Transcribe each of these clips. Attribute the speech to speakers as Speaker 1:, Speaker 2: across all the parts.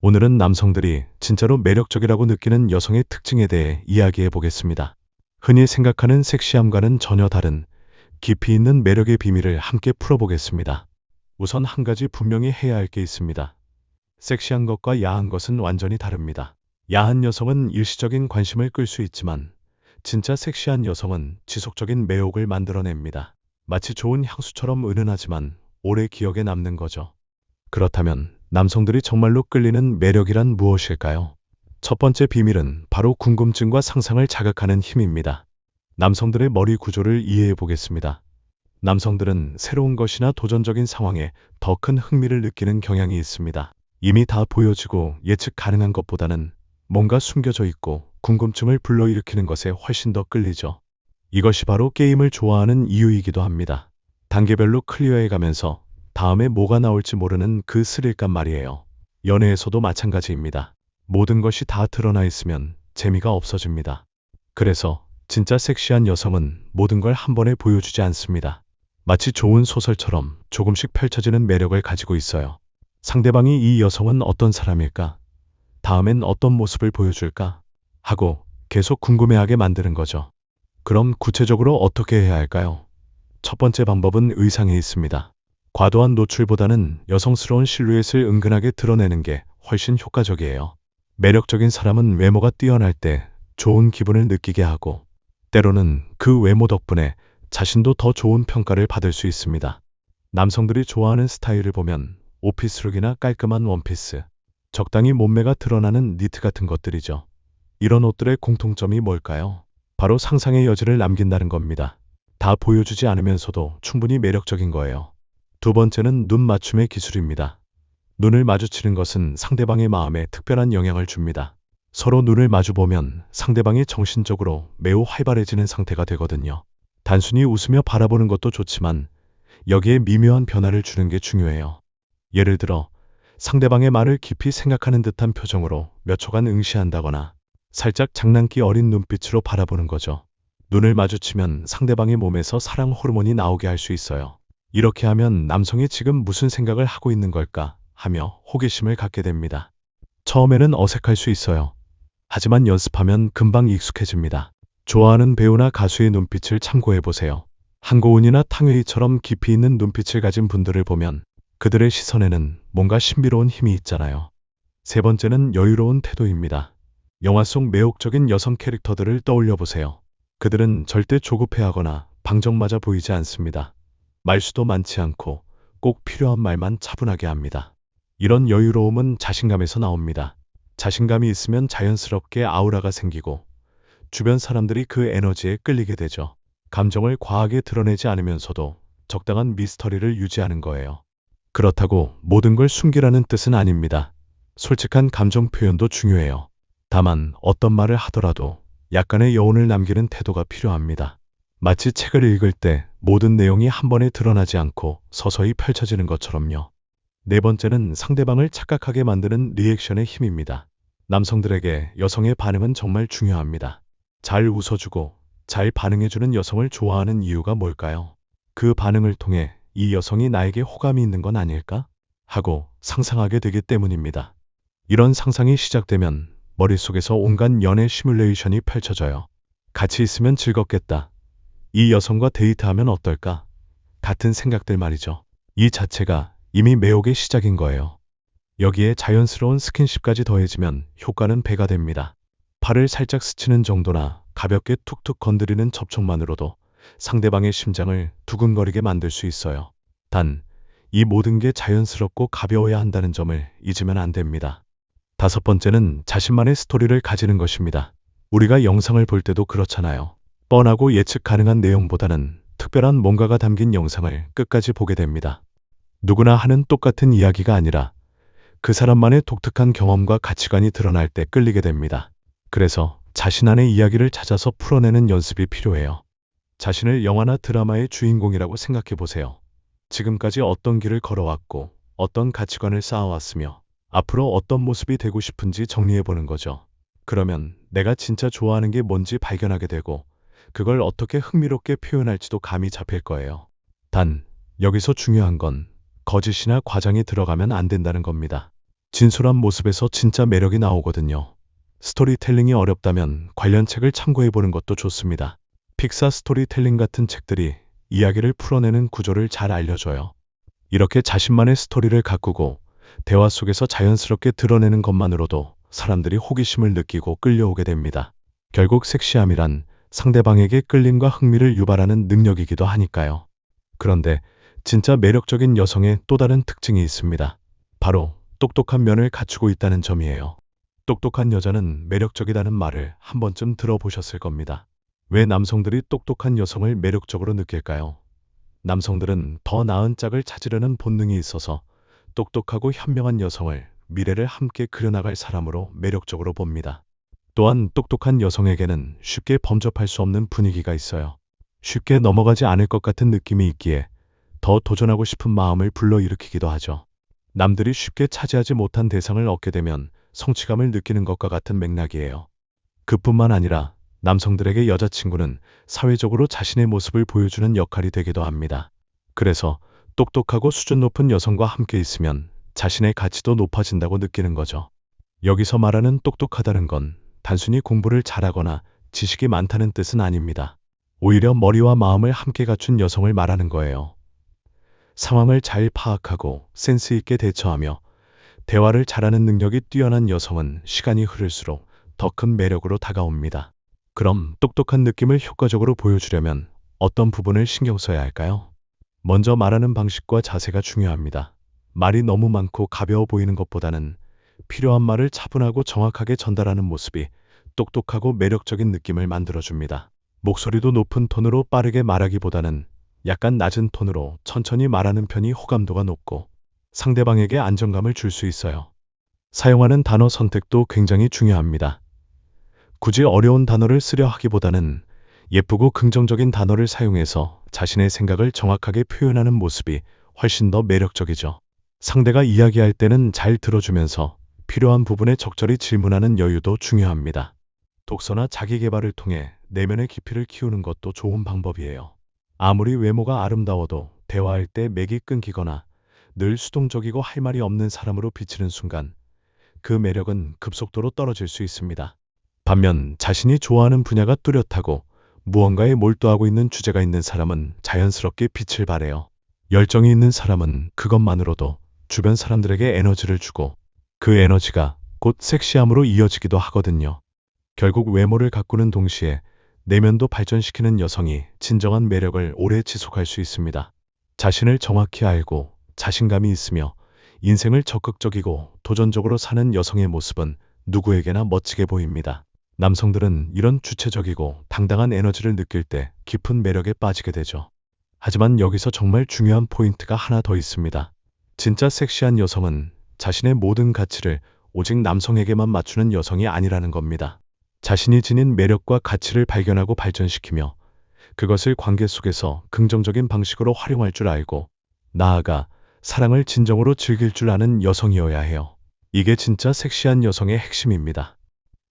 Speaker 1: 오늘은 남성들이 진짜로 매력적이라고 느끼는 여성의 특징에 대해 이야기해 보겠습니다. 흔히 생각하는 섹시함과는 전혀 다른 깊이 있는 매력의 비밀을 함께 풀어보겠습니다. 우선 한 가지 분명히 해야 할 게 있습니다. 섹시한 것과 야한 것은 완전히 다릅니다. 야한 여성은 일시적인 관심을 끌 수 있지만 진짜 섹시한 여성은 지속적인 매혹을 만들어냅니다. 마치 좋은 향수처럼 은은하지만 오래 기억에 남는 거죠. 그렇다면 남성들이 정말로 끌리는 매력이란 무엇일까요? 첫 번째 비밀은 바로 궁금증과 상상을 자극하는 힘입니다. 남성들의 머리 구조를 이해해 보겠습니다. 남성들은 새로운 것이나 도전적인 상황에 더 큰 흥미를 느끼는 경향이 있습니다. 이미 다 보여지고 예측 가능한 것보다는 뭔가 숨겨져 있고 궁금증을 불러일으키는 것에 훨씬 더 끌리죠. 이것이 바로 게임을 좋아하는 이유이기도 합니다. 단계별로 클리어해 가면서 다음에 뭐가 나올지 모르는 그 스릴감 말이에요. 연애에서도 마찬가지입니다. 모든 것이 다 드러나 있으면 재미가 없어집니다. 그래서 진짜 섹시한 여성은 모든 걸 한 번에 보여주지 않습니다. 마치 좋은 소설처럼 조금씩 펼쳐지는 매력을 가지고 있어요. 상대방이 이 여성은 어떤 사람일까? 다음엔 어떤 모습을 보여줄까? 하고 계속 궁금해하게 만드는 거죠. 그럼 구체적으로 어떻게 해야 할까요? 첫 번째 방법은 의상에 있습니다. 과도한 노출보다는 여성스러운 실루엣을 은근하게 드러내는 게 훨씬 효과적이에요. 매력적인 사람은 외모가 뛰어날 때 좋은 기분을 느끼게 하고 때로는 그 외모 덕분에 자신도 더 좋은 평가를 받을 수 있습니다. 남성들이 좋아하는 스타일을 보면 오피스룩이나 깔끔한 원피스, 적당히 몸매가 드러나는 니트 같은 것들이죠. 이런 옷들의 공통점이 뭘까요? 바로 상상의 여지를 남긴다는 겁니다. 다 보여주지 않으면서도 충분히 매력적인 거예요. 두 번째는 눈 맞춤의 기술입니다. 눈을 마주치는 것은 상대방의 마음에 특별한 영향을 줍니다. 서로 눈을 마주보면 상대방이 정신적으로 매우 활발해지는 상태가 되거든요. 단순히 웃으며 바라보는 것도 좋지만 여기에 미묘한 변화를 주는 게 중요해요. 예를 들어 상대방의 말을 깊이 생각하는 듯한 표정으로 몇 초간 응시한다거나 살짝 장난기 어린 눈빛으로 바라보는 거죠. 눈을 마주치면 상대방의 몸에서 사랑 호르몬이 나오게 할 수 있어요. 이렇게 하면 남성이 지금 무슨 생각을 하고 있는 걸까 하며 호기심을 갖게 됩니다. 처음에는 어색할 수 있어요. 하지만 연습하면 금방 익숙해집니다. 좋아하는 배우나 가수의 눈빛을 참고해 보세요. 한고은이나 탕웨이처럼 깊이 있는 눈빛을 가진 분들을 보면 그들의 시선에는 뭔가 신비로운 힘이 있잖아요. 세 번째는 여유로운 태도입니다. 영화 속 매혹적인 여성 캐릭터들을 떠올려 보세요. 그들은 절대 조급해하거나 방정맞아 보이지 않습니다. 말수도 많지 않고 꼭 필요한 말만 차분하게 합니다. 이런 여유로움은 자신감에서 나옵니다. 자신감이 있으면 자연스럽게 아우라가 생기고 주변 사람들이 그 에너지에 끌리게 되죠. 감정을 과하게 드러내지 않으면서도 적당한 미스터리를 유지하는 거예요. 그렇다고 모든 걸 숨기라는 뜻은 아닙니다. 솔직한 감정 표현도 중요해요. 다만 어떤 말을 하더라도 약간의 여운을 남기는 태도가 필요합니다. 마치 책을 읽을 때 모든 내용이 한 번에 드러나지 않고 서서히 펼쳐지는 것처럼요. 네 번째는 상대방을 착각하게 만드는 리액션의 힘입니다. 남성들에게 여성의 반응은 정말 중요합니다. 잘 웃어주고 잘 반응해주는 여성을 좋아하는 이유가 뭘까요? 그 반응을 통해 이 여성이 나에게 호감이 있는 건 아닐까? 하고 상상하게 되기 때문입니다. 이런 상상이 시작되면 머릿속에서 온갖 연애 시뮬레이션이 펼쳐져요. 같이 있으면 즐겁겠다. 이 여성과 데이트하면 어떨까? 같은 생각들 말이죠. 이 자체가 이미 매혹의 시작인 거예요. 여기에 자연스러운 스킨십까지 더해지면 효과는 배가 됩니다. 팔을 살짝 스치는 정도나 가볍게 툭툭 건드리는 접촉만으로도 상대방의 심장을 두근거리게 만들 수 있어요. 단, 이 모든 게 자연스럽고 가벼워야 한다는 점을 잊으면 안 됩니다. 다섯 번째는 자신만의 스토리를 가지는 것입니다. 우리가 영상을 볼 때도 그렇잖아요. 뻔하고 예측 가능한 내용보다는 특별한 뭔가가 담긴 영상을 끝까지 보게 됩니다. 누구나 하는 똑같은 이야기가 아니라 그 사람만의 독특한 경험과 가치관이 드러날 때 끌리게 됩니다. 그래서 자신 안의 이야기를 찾아서 풀어내는 연습이 필요해요. 자신을 영화나 드라마의 주인공이라고 생각해 보세요. 지금까지 어떤 길을 걸어왔고 어떤 가치관을 쌓아왔으며 앞으로 어떤 모습이 되고 싶은지 정리해 보는 거죠. 그러면 내가 진짜 좋아하는 게 뭔지 발견하게 되고 그걸 어떻게 흥미롭게 표현할지도 감이 잡힐 거예요. 단, 여기서 중요한 건 거짓이나 과장이 들어가면 안 된다는 겁니다. 진솔한 모습에서 진짜 매력이 나오거든요. 스토리텔링이 어렵다면 관련 책을 참고해 보는 것도 좋습니다. 픽사 스토리텔링 같은 책들이 이야기를 풀어내는 구조를 잘 알려줘요. 이렇게 자신만의 스토리를 가꾸고 대화 속에서 자연스럽게 드러내는 것만으로도 사람들이 호기심을 느끼고 끌려오게 됩니다. 결국 섹시함이란 상대방에게 끌림과 흥미를 유발하는 능력이기도 하니까요. 그런데 진짜 매력적인 여성의 또 다른 특징이 있습니다. 바로 똑똑한 면을 갖추고 있다는 점이에요. 똑똑한 여자는 매력적이라는 말을 한 번쯤 들어보셨을 겁니다. 왜 남성들이 똑똑한 여성을 매력적으로 느낄까요? 남성들은 더 나은 짝을 찾으려는 본능이 있어서 똑똑하고 현명한 여성을 미래를 함께 그려나갈 사람으로 매력적으로 봅니다. 또한 똑똑한 여성에게는 쉽게 범접할 수 없는 분위기가 있어요. 쉽게 넘어가지 않을 것 같은 느낌이 있기에 더 도전하고 싶은 마음을 불러일으키기도 하죠. 남들이 쉽게 차지하지 못한 대상을 얻게 되면 성취감을 느끼는 것과 같은 맥락이에요. 그뿐만 아니라 남성들에게 여자친구는 사회적으로 자신의 모습을 보여주는 역할이 되기도 합니다. 그래서 똑똑하고 수준 높은 여성과 함께 있으면 자신의 가치도 높아진다고 느끼는 거죠. 여기서 말하는 똑똑하다는 건 단순히 공부를 잘하거나 지식이 많다는 뜻은 아닙니다. 오히려 머리와 마음을 함께 갖춘 여성을 말하는 거예요. 상황을 잘 파악하고 센스 있게 대처하며 대화를 잘하는 능력이 뛰어난 여성은 시간이 흐를수록 더 큰 매력으로 다가옵니다. 그럼 똑똑한 느낌을 효과적으로 보여주려면 어떤 부분을 신경 써야 할까요? 먼저 말하는 방식과 자세가 중요합니다. 말이 너무 많고 가벼워 보이는 것보다는 필요한 말을 차분하고 정확하게 전달하는 모습이 똑똑하고 매력적인 느낌을 만들어줍니다. 목소리도 높은 톤으로 빠르게 말하기보다는 약간 낮은 톤으로 천천히 말하는 편이 호감도가 높고 상대방에게 안정감을 줄 수 있어요. 사용하는 단어 선택도 굉장히 중요합니다. 굳이 어려운 단어를 쓰려 하기보다는 예쁘고 긍정적인 단어를 사용해서 자신의 생각을 정확하게 표현하는 모습이 훨씬 더 매력적이죠. 상대가 이야기할 때는 잘 들어주면서 필요한 부분에 적절히 질문하는 여유도 중요합니다. 독서나 자기 개발을 통해 내면의 깊이를 키우는 것도 좋은 방법이에요. 아무리 외모가 아름다워도 대화할 때 맥이 끊기거나 늘 수동적이고 할 말이 없는 사람으로 비치는 순간 그 매력은 급속도로 떨어질 수 있습니다. 반면 자신이 좋아하는 분야가 뚜렷하고 무언가에 몰두하고 있는 주제가 있는 사람은 자연스럽게 빛을 발해요. 열정이 있는 사람은 그것만으로도 주변 사람들에게 에너지를 주고 그 에너지가 곧 섹시함으로 이어지기도 하거든요. 결국 외모를 가꾸는 동시에 내면도 발전시키는 여성이 진정한 매력을 오래 지속할 수 있습니다. 자신을 정확히 알고 자신감이 있으며 인생을 적극적이고 도전적으로 사는 여성의 모습은 누구에게나 멋지게 보입니다. 남성들은 이런 주체적이고 당당한 에너지를 느낄 때 깊은 매력에 빠지게 되죠. 하지만 여기서 정말 중요한 포인트가 하나 더 있습니다. 진짜 섹시한 여성은 자신의 모든 가치를 오직 남성에게만 맞추는 여성이 아니라는 겁니다. 자신이 지닌 매력과 가치를 발견하고 발전시키며 그것을 관계 속에서 긍정적인 방식으로 활용할 줄 알고 나아가 사랑을 진정으로 즐길 줄 아는 여성이어야 해요. 이게 진짜 섹시한 여성의 핵심입니다.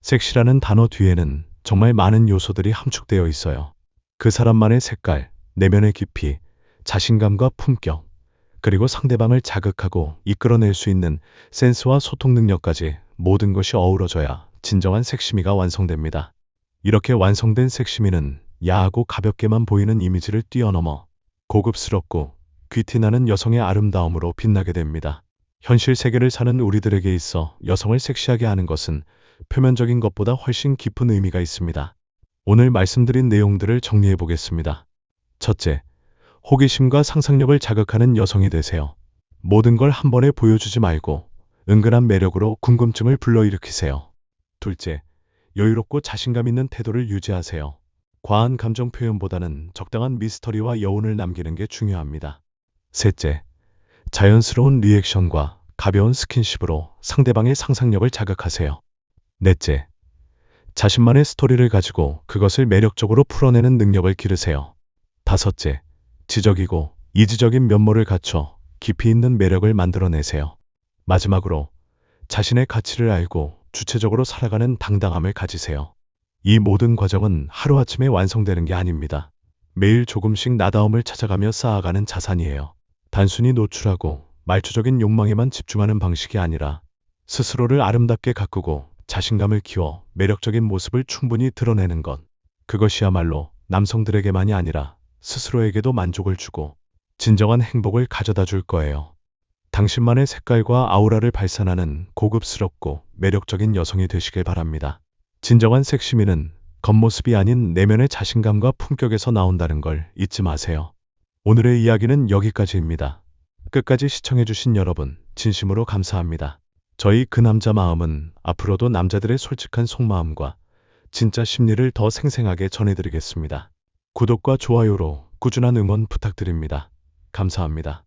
Speaker 1: 섹시라는 단어 뒤에는 정말 많은 요소들이 함축되어 있어요. 그 사람만의 색깔, 내면의 깊이, 자신감과 품격, 그리고 상대방을 자극하고 이끌어낼 수 있는 센스와 소통 능력까지 모든 것이 어우러져야 진정한 섹시미가 완성됩니다. 이렇게 완성된 섹시미는 야하고 가볍게만 보이는 이미지를 뛰어넘어 고급스럽고 귀티나는 여성의 아름다움으로 빛나게 됩니다. 현실 세계를 사는 우리들에게 있어 여성을 섹시하게 하는 것은 표면적인 것보다 훨씬 깊은 의미가 있습니다. 오늘 말씀드린 내용들을 정리해 보겠습니다. 첫째, 호기심과 상상력을 자극하는 여성이 되세요. 모든 걸 한 번에 보여주지 말고 은근한 매력으로 궁금증을 불러일으키세요. 둘째, 여유롭고 자신감 있는 태도를 유지하세요. 과한 감정 표현보다는 적당한 미스터리와 여운을 남기는 게 중요합니다. 셋째, 자연스러운 리액션과 가벼운 스킨십으로 상대방의 상상력을 자극하세요. 넷째, 자신만의 스토리를 가지고 그것을 매력적으로 풀어내는 능력을 기르세요. 다섯째, 지적이고 이지적인 면모를 갖춰 깊이 있는 매력을 만들어내세요. 마지막으로 자신의 가치를 알고 주체적으로 살아가는 당당함을 가지세요. 이 모든 과정은 하루아침에 완성되는 게 아닙니다. 매일 조금씩 나다움을 찾아가며 쌓아가는 자산이에요. 단순히 노출하고 말초적인 욕망에만 집중하는 방식이 아니라 스스로를 아름답게 가꾸고 자신감을 키워 매력적인 모습을 충분히 드러내는 것. 그것이야말로 남성들에게만이 아니라 스스로에게도 만족을 주고 진정한 행복을 가져다 줄 거예요. 당신만의 색깔과 아우라를 발산하는 고급스럽고 매력적인 여성이 되시길 바랍니다. 진정한 섹시미는 겉모습이 아닌 내면의 자신감과 품격에서 나온다는 걸 잊지 마세요. 오늘의 이야기는 여기까지입니다. 끝까지 시청해주신 여러분, 진심으로 감사합니다. 저희 그 남자 마음은 앞으로도 남자들의 솔직한 속마음과 진짜 심리를 더 생생하게 전해드리겠습니다. 구독과 좋아요로 꾸준한 응원 부탁드립니다. 감사합니다.